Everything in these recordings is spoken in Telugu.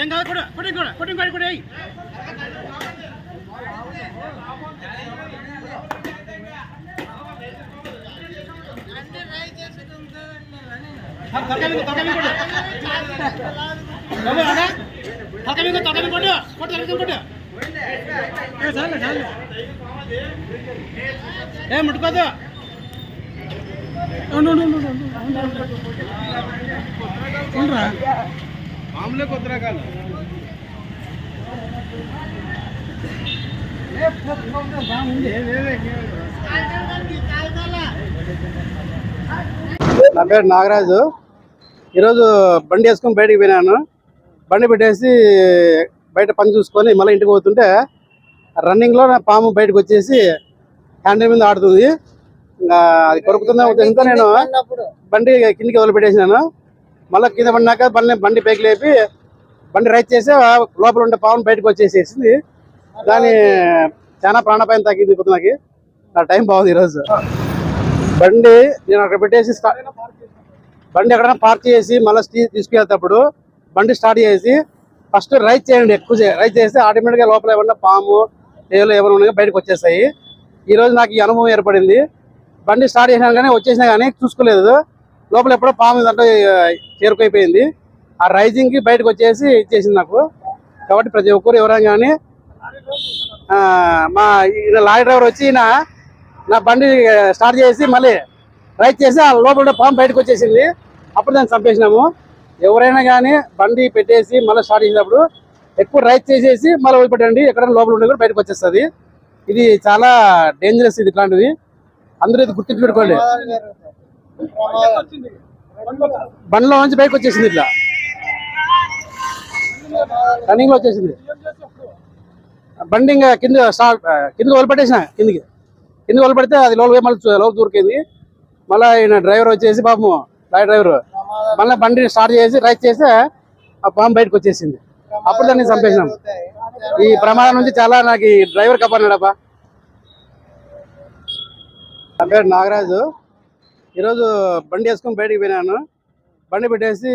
ఏం కాదు కూడా కొట్టి కూడా కొట్టి కూడా కూడా ఏ ముట్టుకోదు. ఉండరా. మామూలే కొత్త రకాలు. నా పేరు నాగరాజు. ఈరోజు బండి వేసుకొని బయటికి పోయినాను. బండి పెట్టేసి బయట పని చూసుకొని మళ్ళీ ఇంటికి పోతుంటే రన్నింగ్లో నా పాము బయటకు వచ్చేసి హ్యాండిల్ మీద ఆడుతుంది. ఇంకా అది కొరుకుతున్న ఉద్దేశంతో నేను బండి కిందికి వదిలిపెట్టేసినాను. మళ్ళీ కింద పడినాక బండి బండి పైకి లేపి బండి రైట్ చేసి లోపల ఉండే పాము బయటకు వచ్చేసేసింది. దాని చాలా ప్రాణాపాయం తగ్గింది ఇప్పుడు నాకు. నా టైం బాగుంది ఈరోజు. బండి నేను అక్కడ పెట్టేసి బండి ఎక్కడైనా పార్క్ చేసి మళ్ళీ స్టీ- తీసుకెళ్తేప్పుడు బండి స్టార్ట్ చేసి ఫస్ట్ రైట్ చేయండి ఎక్కువ రైట్ చేస్తే ఆటోమేటిక్గా లోపల ఏమన్నా పాము ఏలు ఏమైనా ఉన్నాయో బయటకు వచ్చేస్తాయి. ఈ రోజు నాకు ఈ అనుభవం ఏర్పడింది. బండి స్టార్ట్ చేసినా కానీ వచ్చేసినా కానీ చూసుకోలేదు. లోపల ఎప్పుడో పాము దాంట్లో చేరుకైపోయింది ఆ రైజింగ్కి బయటకు వచ్చేసి ఇచ్చేసింది నాకు. కాబట్టి ప్రతి ఒక్కరు ఎవరైనా కానీ మా ఈయన లారీ డ్రైవర్ వచ్చి ఈయన నా బండి స్టార్ట్ చేసి మళ్ళీ రైట్ చేసి ఆ లోపల పాము బయటకు వచ్చేసింది. అప్పుడు దాన్ని చంపేసినాము. ఎవరైనా కానీ బండి పెట్టేసి మళ్ళీ స్టార్ట్ చేసినప్పుడు ఎక్కువ రైట్ చేసేసి మళ్ళీ వదిలిపెట్టండి. ఎక్కడైనా లోపల ఉండే కూడా బయటకు వచ్చేస్తుంది. ఇది చాలా డేంజరస్ ఇది ఇట్లాంటిది. అందరూ ఇది గుర్తించి పెట్టుకోండి. బండ్లో నుంచి బైక్ వచ్చేసింది ఇట్లా. రన్నింగ్లో వచ్చేసింది. బండి ఇంకా కింద స్టార్ట్ కింద వదిలిపెట్టేసిన కిందికి. కింద వదిలిపెడితే అది లోపల మళ్ళీ లోపల దూరికింది మళ్ళీ ఆయన డ్రైవర్ వచ్చేసి పాపము లారీ డ్రైవర్. మళ్ళీ బండి స్టార్ట్ చేసి రైట్ చేస్తే ఆ పాము బయటకు వచ్చేసింది. అప్పుడు దాన్ని చంపేసినాం. ఈ ప్రమాదం నుంచి చాలా నాకు ఈ డ్రైవర్ కప్పన్నాడప్ప నా పేరు నాగరాజు. ఈరోజు బండి వేసుకొని బయటికి పోయినాను. బండి పెట్టేసి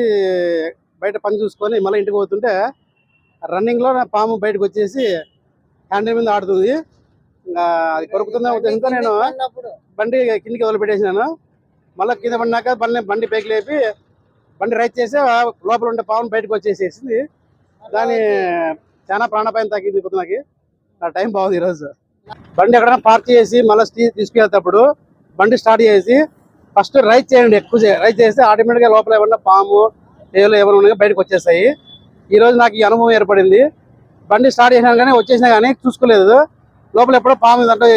బయట పని చూసుకొని మళ్ళీ ఇంటికి పోతుంటే రన్నింగ్లో నా పాము బయటకు వచ్చేసి హ్యాండిల్ మీద ఆడుతుంది. ఇంకా అది కొరుకుతున్న ఉద్దేశంతో నేను బండి కిందికి వదిలిపెట్టేసినాను. మళ్ళీ కింద పడినాక బండి బండి పైకి లేపి బండి రైట్ చేసి లోపల ఉండే పాము బయటకు వచ్చేసేసింది. దాని చాలా ప్రాణాపాయం తగ్గింది ఇప్పుడు నాకు. నా టైం బాగుంది ఈరోజు. బండి ఎక్కడైనా పార్క్ చేసి మళ్ళీ స్టీ- తీసుకెళ్తేప్పుడు బండి స్టార్ట్ చేసి ఫస్ట్ రైట్ చేయండి ఎక్కువ రైట్ చేస్తే ఆటోమేటిక్గా లోపల ఏమన్నా పాము ఏలు ఏమైనా ఉన్నాయో బయటకు వచ్చేస్తాయి. ఈ రోజు నాకు ఈ అనుభవం ఏర్పడింది. బండి స్టార్ట్ చేసినా కానీ వచ్చేసినా కానీ చూసుకోలేదు. లోపల ఎప్పుడో పాము దాంట్లో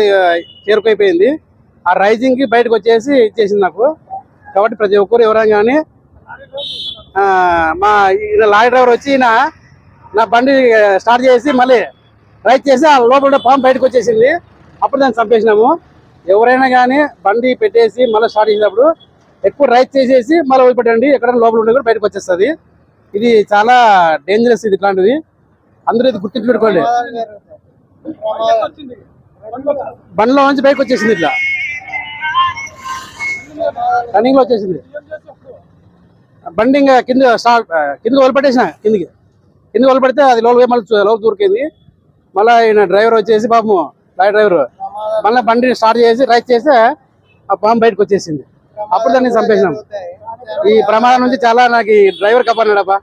చేరుకైపోయింది ఆ రైజింగ్కి బయటకు వచ్చేసి ఇచ్చేసింది నాకు. కాబట్టి ప్రతి ఒక్కరు ఎవరైనా కానీ మా ఈయన లారీ డ్రైవర్ వచ్చి ఈయన నా బండి స్టార్ట్ చేసి మళ్ళీ రైట్ చేసి ఆ లోపల పాము బయటకు వచ్చేసింది. అప్పుడు దాన్ని చంపేసినాము. ఎవరైనా కానీ బండి పెట్టేసి మళ్ళీ స్టార్ట్ చేసినప్పుడు ఎక్కువ రైస్ చేసేసి మళ్ళీ వదిలిపెట్టండి. ఎక్కడ లోపల ఉండే కూడా బయటకు వచ్చేస్తుంది. ఇది చాలా డేంజరస్ ఇది ఇట్లాంటిది. అందరూ ఇది గుర్తించి పెట్టుకోండి. బండ్లో నుంచి బయటకు వచ్చేసింది ఇట్లా. రన్నింగ్లో వచ్చేసింది. బండి ఇంకా కింద స్టార్ట్ కింద వదిలిపెట్టేసిన కిందికి. కింద వదిలిపెడితే అది లోపల మళ్ళీ లోపల దూరికింది మళ్ళీ ఆయన డ్రైవర్ వచ్చేసి పాపము లారీ డ్రైవర్ మళ్ళీ బండి స్టార్ట్ చేసి రైట్ చేస్తే ఆ పాము బయటకు వచ్చేసింది. అప్పుడు దాన్ని చంపేసినాం. ఈ ప్రమాదం నుంచి చాలా నాకు డ్రైవర్ కాపాడినాడప్పా